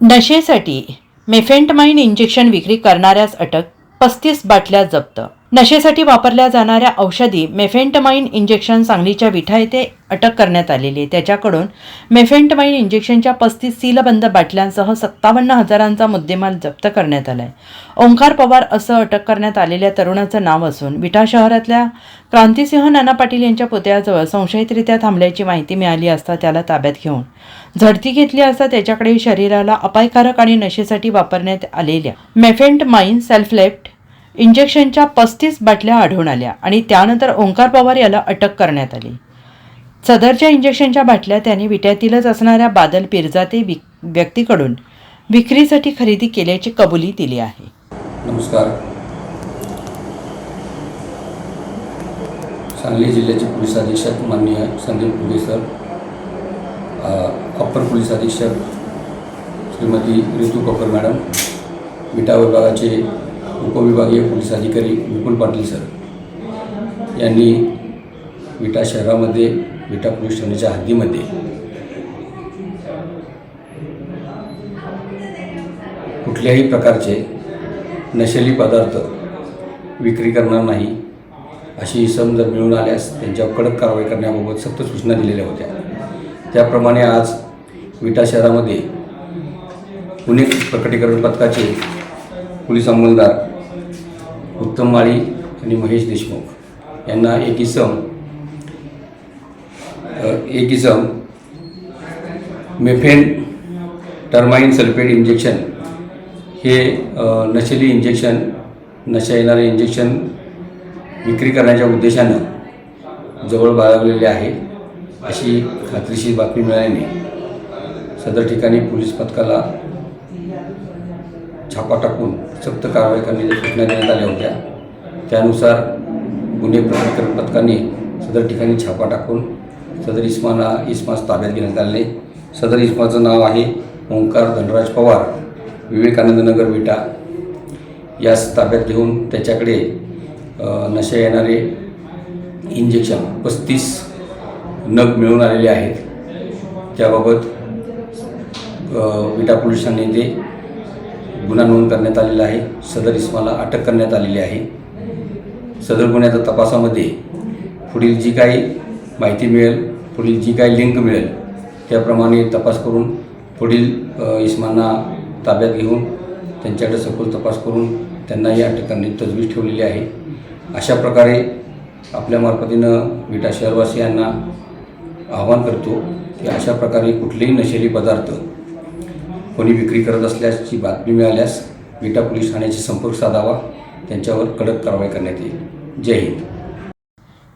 नशेसाठी मेफेंटमाइन injection विक्री करणाऱ्यास अटक पस्तीस बाटल्या जप्त. नशेसाठी वापरल्या जाणाऱ्या औषधी मेफेंटमाइन इंजेक्शन सांगलीच्या विठा येथे अटक करण्यात आलेली आहे. त्याच्याकडून मेफेंटमाईन इंजेक्शनच्या पस्तीस सीलबंद बाटल्यांसह सत्तावन्न हजारांचा मुद्देमाल जप्त करण्यात आला आहे ओंकार पवार असं अटक करण्यात आलेल्या तरुणाचं नाव असून विटा शहरातल्या क्रांतिसिंह नाना पाटील यांच्या पुतळ्याजवळ संशयितरित्या थांबल्याची माहिती मिळाली असता त्याला ताब्यात घेऊन झडती घेतली असता त्याच्याकडे शरीराला अपायकारक आणि नशेसाठी वापरण्यात आलेल्या मेफेंटमाइन सेल्फलेफ्ट इंजेक्शनच्या पस्तीस बाटल्या आढळून आल्या आणि त्यानंतर ओंकार पवार याला अटक करण्यात आली. सदरच्या इंजेक्शनच्या बाटल्या त्याने विट्यातीलच असणाऱ्या बादल पिरजाते विक व्यक्तीकडून विक्रीसाठी खरेदी केल्याची कबुली दिली आहे. नमस्कार. सांगली जिल्ह्याचे पोलीस अधीक्षक माननीय संदीप पुगे सर अप्पर पोलीस अधीक्षक श्रीमती ऋतू कपूर मॅडम विटा विभागाचे उपविभागीय पोलीस अधिकारी विपुल पाटील सर यांनी विटा शहरामध्ये विटा पोलीस ठाण्याच्या हद्दीमध्ये. कुठल्याही प्रकारचे नशेली पदार्थ विक्री करणार नाही अशी इसम जर मिळून आल्यास त्यांच्यावर कडक कारवाई करण्याबाबत सक्त सूचना दिलेल्या होत्या. त्याप्रमाणे आज विटा शहरामध्ये पुणे प्रकटीकरण पथकाचे पोलीस अंमलदार उत्तम माळी आणि महेश देशमुख यांना एक इसम एक इसम मेफेन टर्माइन सल्फेट इंजेक्शन. हे नशेली इंजेक्शन नशा येणारे इंजेक्शन विक्री करण्याच्या उद्देशानं जवळ बाळगलेले आहे. अशी खात्रीशीर बातमी मिळाल्याने सदर ठिकाणी पोलीस पथकाला छापा टाकून सक्त कारवाई करण्याच्या सूचना देण्यात आल्या होत्या. त्यानुसार गुन्हे प्रकटीकरण पथकाने सदर ठिकाणी छापा टाकून सदर इस्माला इस्मास ताब्यात घेण्यात आले. सदर इस्माचं नाव आहे ओंकार धनराज पवार. विवेकानंद नगर विटा. यास ताब्यात घेऊन त्याच्याकडे नशा येणारे इंजेक्शन पस्तीस नग मिळून आलेले आहेत. त्याबाबत विटा पोलिसांनी ते गुन्हा नोंद करण्यात आलेला आहे. सदर इस्माला अटक करण्यात आलेली आहे. सदर गुन्ह्याच्या तपासामध्ये पुढील जी काही माहिती मिळेल पुढील जी काही लिंक मिळेल त्याप्रमाणे तपास करून पुढील इसमांना इस्मांना ताब्यात घेऊन त्यांच्याकडे सखोल तपास करून त्यांना या ठिकाणी तजवीज ठेवलेली आहे. अशा प्रकारे आपल्या मार्फतीनं विटा शहरवासियांना आवाहन करतो की अशा प्रकारे कुठलेही नशेली पदार्थ कोणी विक्री करत असल्याची बातमी मिळाल्यास विटा पोलीस ठाण्याशी संपर्क साधावा त्यांच्यावर कडक कारवाई करण्यात येईल. Jai Hind.